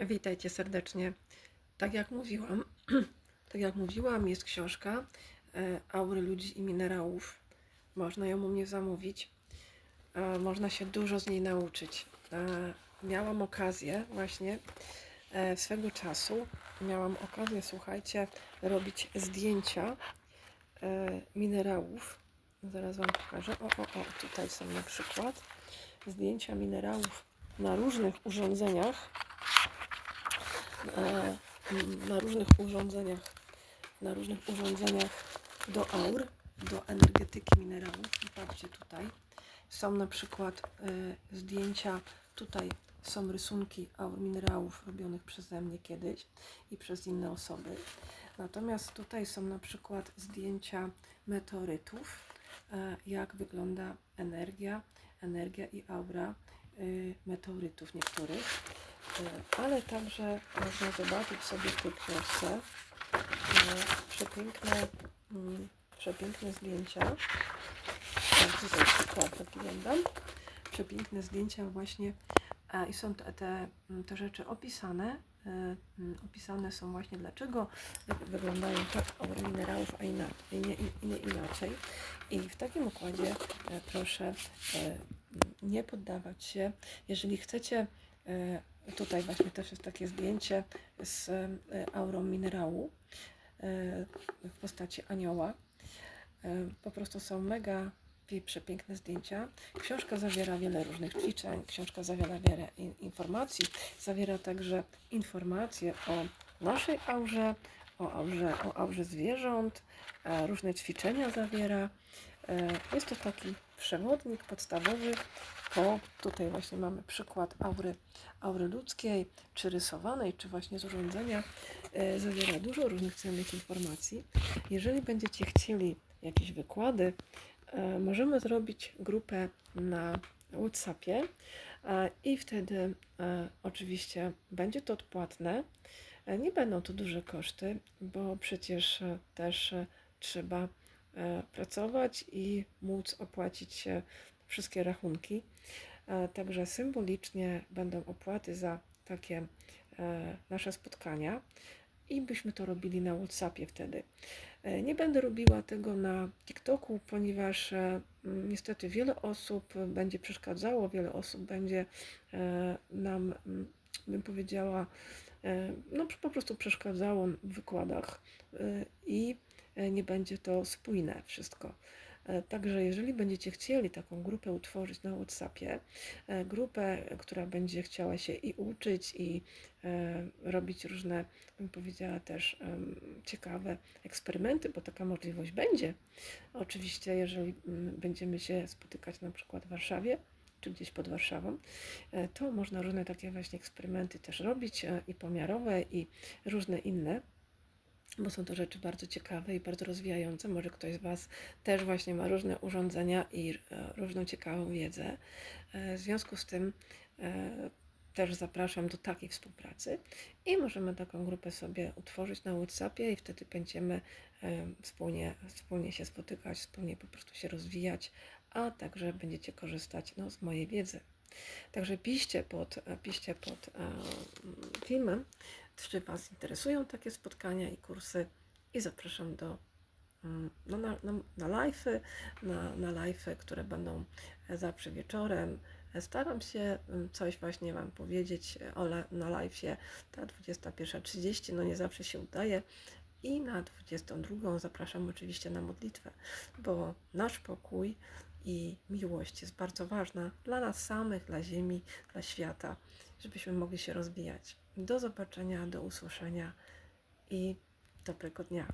Witajcie serdecznie. Tak jak mówiłam, tak jak mówiłam, jest książka e, Aury ludzi i minerałów. Można ją u mnie zamówić. E, Można się dużo z niej nauczyć. E, Miałam okazję właśnie swego czasu, miałam okazję, słuchajcie, robić zdjęcia minerałów. Zaraz Wam pokażę. O, o, o, tutaj są na przykład zdjęcia minerałów na różnych urządzeniach na różnych urządzeniach, na różnych urządzeniach do aur, do energetyki minerałów. Patrzcie tutaj. Są na przykład e, zdjęcia, tutaj są rysunki aur minerałów robionych przeze mnie kiedyś i przez inne osoby. Natomiast tutaj są na przykład zdjęcia meteorytów, e, jak wygląda energia, energia i aura y, meteorytów niektórych. Ale także można zobaczyć sobie w tej książce przepiękne, mm, przepiękne zdjęcia. Tak, tutaj przykład wyglądam. Przepiękne zdjęcia właśnie i są te, te, mm, te rzeczy opisane. e, mm, Opisane są właśnie dlaczego wy- wyglądają tak aury minerałów, a nie, nie inaczej. I w takim układzie e, proszę e, nie poddawać się. Jeżeli chcecie Tutaj właśnie też jest takie zdjęcie z e, aurą minerału e, w postaci anioła. E, Po prostu są mega pi- przepiękne zdjęcia. Książka zawiera wiele różnych ćwiczeń, książka zawiera wiele in- informacji, zawiera także informacje o naszej aurze, o aurze, o aurze zwierząt, różne ćwiczenia zawiera. E, Jest to taki przewodnik podstawowy po, tutaj właśnie mamy przykład aury, aury ludzkiej, czy rysowanej, czy właśnie z urządzenia. E, Zawiera dużo różnych cennych informacji. Jeżeli będziecie chcieli jakieś wykłady, e, możemy zrobić grupę na WhatsAppie i wtedy oczywiście będzie to odpłatne. Nie będą to duże koszty, bo przecież też trzeba pracować i móc opłacić e, wszystkie rachunki. E, Także symbolicznie będą opłaty za takie e, nasze spotkania i byśmy to robili na WhatsAppie wtedy. E, Nie będę robiła tego na TikToku, ponieważ e, niestety wiele osób będzie przeszkadzało, wiele osób będzie e, nam, bym powiedziała, e, no po prostu przeszkadzało w wykładach e, i e, nie będzie to spójne wszystko. E, Także jeżeli będziecie chcieli taką grupę utworzyć na WhatsAppie, e, grupę, która będzie chciała się i uczyć, i e, robić różne, bym powiedziała też ciekawe eksperymenty, bo taka możliwość będzie. Oczywiście, jeżeli mm, będziemy się spotykać na przykład w Warszawie, czy gdzieś pod Warszawą, e, to można różne takie właśnie eksperymenty też robić e, i pomiarowe, i różne inne bo są to rzeczy bardzo ciekawe i bardzo rozwijające. Może ktoś z Was też właśnie ma różne urządzenia i e, różną ciekawą wiedzę. E, W związku z tym e, też zapraszam do takiej współpracy i możemy taką grupę sobie utworzyć na WhatsAppie i wtedy będziemy wspólnie, wspólnie się spotykać, wspólnie po prostu się rozwijać, a także będziecie korzystać no, z mojej wiedzy. Także piszcie pod, piszcie pod filmem, czy Was interesują takie spotkania i kursy i zapraszam do mm, no, na, na, na live'y, na, na live'y, które będą zawsze wieczorem. Staram się mm, coś właśnie Wam powiedzieć o na live'ie, ta 21.30, no nie zawsze się udaje. I na 22 zapraszam oczywiście na modlitwę, bo nasz pokój i miłość jest bardzo ważna dla nas samych, dla Ziemi, dla świata, żebyśmy mogli się rozwijać. Do zobaczenia, do usłyszenia i dobrego dnia.